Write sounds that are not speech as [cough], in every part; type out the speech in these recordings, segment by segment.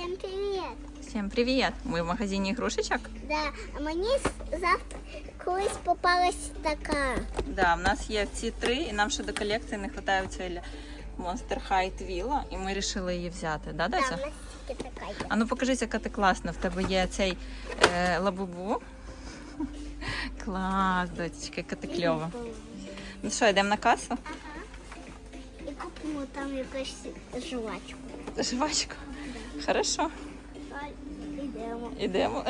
Всім привіт! Всім привіт! Ми в магазині ігрушечок. Да, а мені завтра колись попалась така. Да, в нас є ці три, і нам ще до колекції не вистачає цієї Monster High Twila, і ми вирішили її взяти. Да, Да, тільки така є. А ну покажи, яка ти класна. В тебе є цей е, лабубу. [laughs] Клас, дочечка, яка ти кльова. Ну що, йдемо на касу? І купимо там якусь жувачку. Жвачку. Хорошо, Йдемо. йдемо.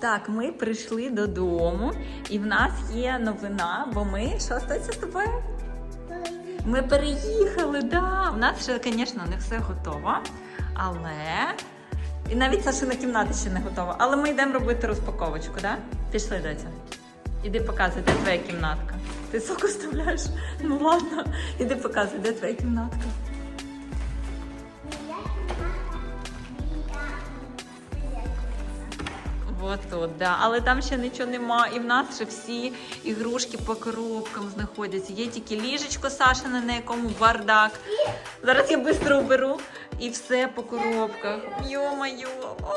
Так, ми прийшли додому, і в нас є новина, бо ми що стається з тобою? Ми переїхали, да. У нас ще, звісно, не все готово, але. І навіть Сашина кімната ще не готова. Але ми йдемо робити розпаковочку, да? Пішли, доця. Іди показуй, де твоя кімнатка. Ти сок оставляєш? Ну ладно, іди показуй, де твоя кімнатка. Тут, да. Але там ще нічого нема. І в нас ще всі ігрушки по коробкам знаходяться. Є тільки ліжечко Сашине, на якому бардак. Зараз я швидко уберу. І все по коробках. Йо-моє, о,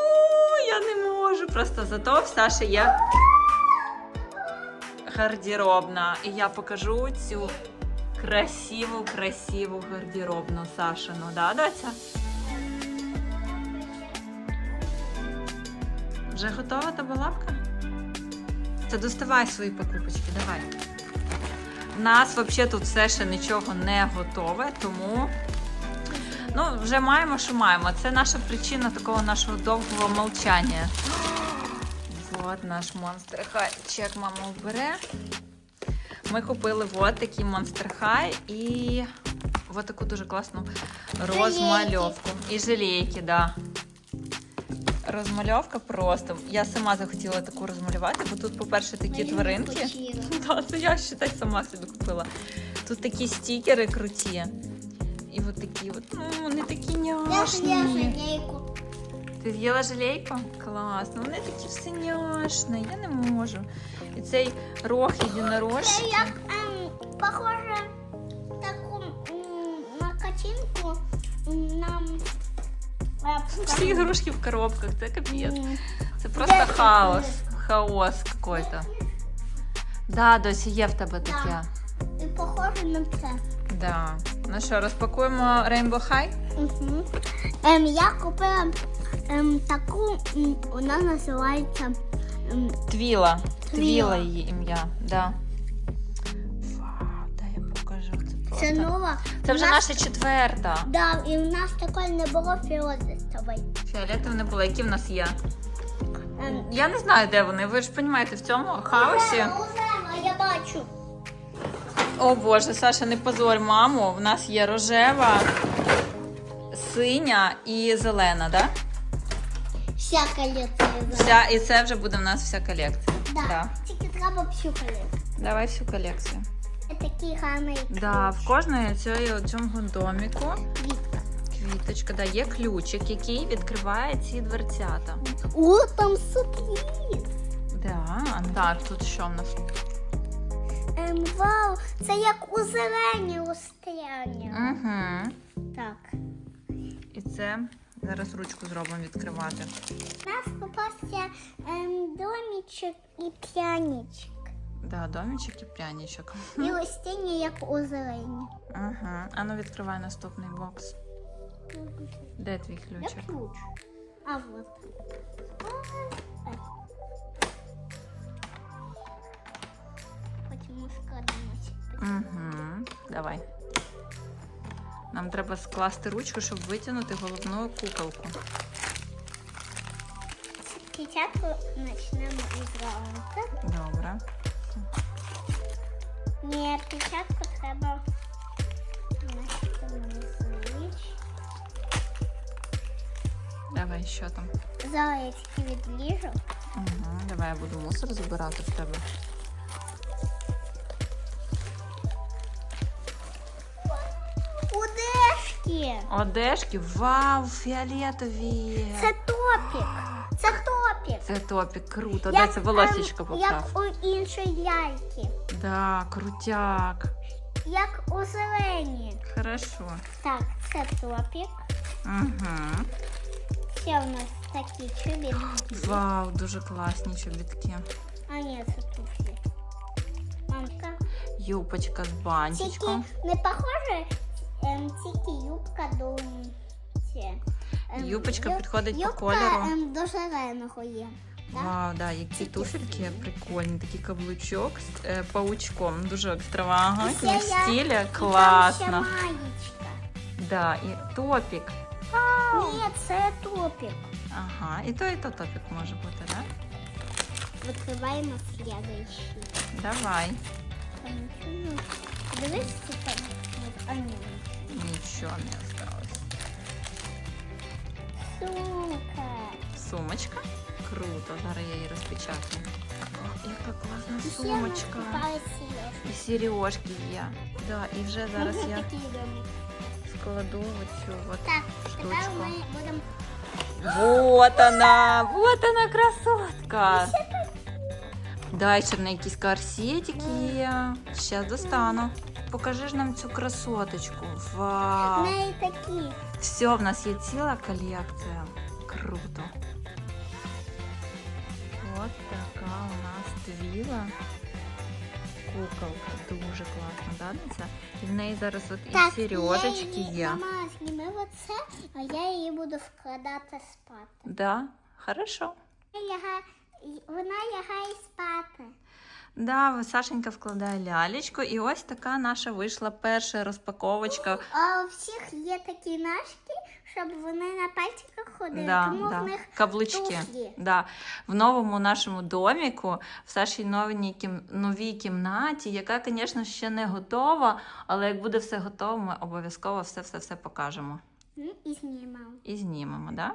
я не можу. Просто зато в Саші є гардеробна. І я покажу цю красиву, красиву гардеробну Сашину. Да, доця? Вже готова та балапка? Це доставай свої покупочки, давай. У нас взагалі тут все ще нічого не готове, тому ну, вже маємо, що маємо. Це наша причина такого нашого довгого мовчання. От наш монстр хай. Чек мама бере. Ми купили от такий монстр хай і от таку дуже класну розмальовку. І желейки, так. Да. Розмальовка просто. Я сама захотіла таку розмалювати, бо тут, по-перше, такі тваринки. [laughs] Да, це я ще так сама собі купила. Тут такі стікери круті. І от такі от, ну, вони такі Я няшні. я женейку. Ти з'їла желейку? Класно, вони такі все няшні, я не можу. І цей рог Це як ем, похоже таку м, на картинку м, нам. е, Всі ігрушки в коробках, це капець. м, Це просто Де хаос. Хаос какой-то. Да, досі є в тебе таке. І похоже на це. Да. Ну що, розпакуємо Rainbow High? Угу. Ем, я купила ем, таку, м, вона називається ем, Твіла. Твіла її ім'я. Да. Вау, дай я покажу. Це, просто... це нова. Це вже У нас- наша четверта. Да, і в нас такої не було фіолетової. Фіолетові не було. Які в нас є? Ем, Я не знаю, де вони. Ви ж розумієте, в цьому хаосі. Рожева, рожева, я бачу. О Боже, Саша, не позорь маму. В нас є рожева, синя і зелена, да? Вся колекція. Вся, і це вже буде в нас вся колекція. Да. Да. Тільки треба всю колекцію. Давай всю колекцію. Це такий гарний Да, в кожної цієї цьому доміку квітка. квіточка, да, є ключик, який відкриває ці дверцята. О, там сюрприз. Да. Так, тут що в нас? Ем, вау, це як у зелені устряння. Угу. Так. І це зараз ручку зробимо відкривати. У нас попався ем, домічок і пряничок. Да, домічок і пряничок. І ось тіні, як у зелені. Ага. А ну відкривай наступний бокс. Де твій Я ключик? ключ. А вот. Почему складывать? Угу. Давай. Нам треба скласти ручку, щоб витягнути головну куколку. Спочатку почнемо із раунда. Добре. Ні, спочатку треба. Давай, що там? Зайчики відліжу. Угу. Давай я буду мусор забирати в тебе. Удешки! Одежки, вау, фіолетові. Це топік. Це топік. Це топік, круто. Де це волосічко поправ? Як у іншої ляльки. Да, крутяк. як у зелені. Хорошо. Так, це топік. Угу. Ще у нас такі чобітки. Вау, дуже класні чобітки. А ні, це туфлі. Мамка. Юбочка з Тільки не похоже, ем, тільки юбка до ем, Юбочка ю- підходить по кольору. Ем, до зеленого є. Вау, да, які Тільки туфельки прикольні, такий каблучок з е, паучком. Дуже екстравагантні в ще я- стилі. І там ще маєчка. Да, і топік. Ні, це топік. Ага, і то, і то топік може бути, да? Відкриваємо слідуючий. Давай. Дивись, там. А ні. Нічого не осталось. Сука. Сумочка. Круто, зараз я її розпечатаю. О, яка класна сумочка. І сережки є. Да, і вже зараз я складу оцю от Так, штучку. ми Вот она, вот она красотка. Да, ще в неї якісь корсетики є. Зараз достану. Покажи ж нам цю красоточку. в Вау. неї такі. Все, в нас є ціла колекція. Круто. От така у нас твіла. Куколка. Дуже класна, да, Ниця? І в неї зараз от і Так, сережечки я її, є. Мама, зніми оце, а я її буду вкладати спати. Да, хорошо. Ляга... Вона лягає спати. Да, Сашенька вкладає лялечку, і ось така наша вийшла перша розпаковочка. А у всіх є такі ножки, щоб вони на пальчиках ходили, Да, тому да. в них Каблучки. Да. В новому нашому доміку, в Сашій новій, кім... новій кімнаті, яка, звісно, ще не готова, але як буде все готово, ми обов'язково все-все-все покажемо і знімав. і знімемо, да?